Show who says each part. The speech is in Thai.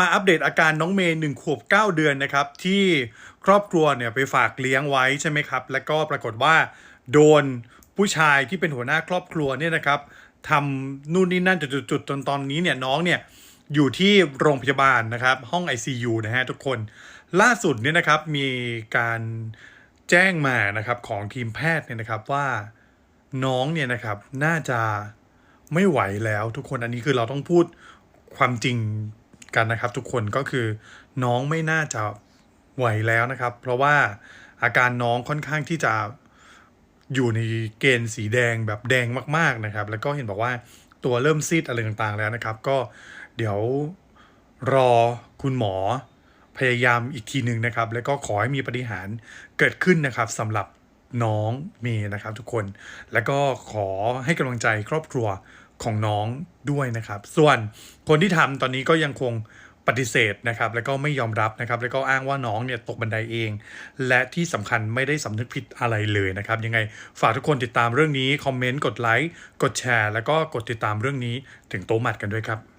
Speaker 1: มาอัปเดตอาการน้องเมย์หนึ่งขวบ 9 เดือนนะครับ ที่ครอบครัวเนี่ยไปฝากเลี้ยงไว้ใช่ไหมครับ แล้วก็ปรากฏว่า โดนผู้ชายที่เป็นหัวหน้าครอบครัวเนี่ยนะครับทำนู่นนี่นั่นจุดๆๆจนตอนนี้เนี่ยน้องเนี่ยอยู่ที่โรงพยาบาลนะครับ ห้อง ICU นะฮะทุกคนล่าสุดเนี่ยนะครับมีการแจ้งมานะครับของทีมแพทย์เนี่ยนะครับว่าน้องเนี่ยนะครับน่าจะไม่ไหวแล้วทุกคนอันนี้คือเราต้องพูดความจริง กันนะครับทุกคนก็คือน้องไม่น่าจะไหวแล้วนะครับ เพราะว่าอาการน้องค่อนข้างที่จะอยู่ในเกณฑ์สีแดงแบบแดงมาก ๆนะครับ แล้วก็เห็นบอกว่าตัวเริ่มซีดอะไรต่างๆแล้วนะครับ ก็เดี๋ยวรอคุณหมอพยายามอีกทีหนึ่งนะครับ แล้วก็ขอให้มีปฏิหารเกิดขึ้นนะครับสำหรับน้องเมย์นะครับทุกคน แล้วก็ขอให้กำลังใจครอบครัว ของน้องด้วยนะครับ ส่วนคนที่ทำตอนนี้ก็ยังคงปฏิเสธนะครับ แล้วก็ไม่ยอมรับนะครับ แล้วก็อ้างว่าน้องเนี่ยตกบันไดเอง และที่สำคัญไม่ได้สำนึกผิดอะไรเลยนะครับ ยังไงฝากทุกคนติดตามเรื่องนี้ คอมเมนต์ กดไลค์ กดแชร์ แล้วก็กดติดตามเรื่องนี้ถึงโตะมัดกันด้วยครับ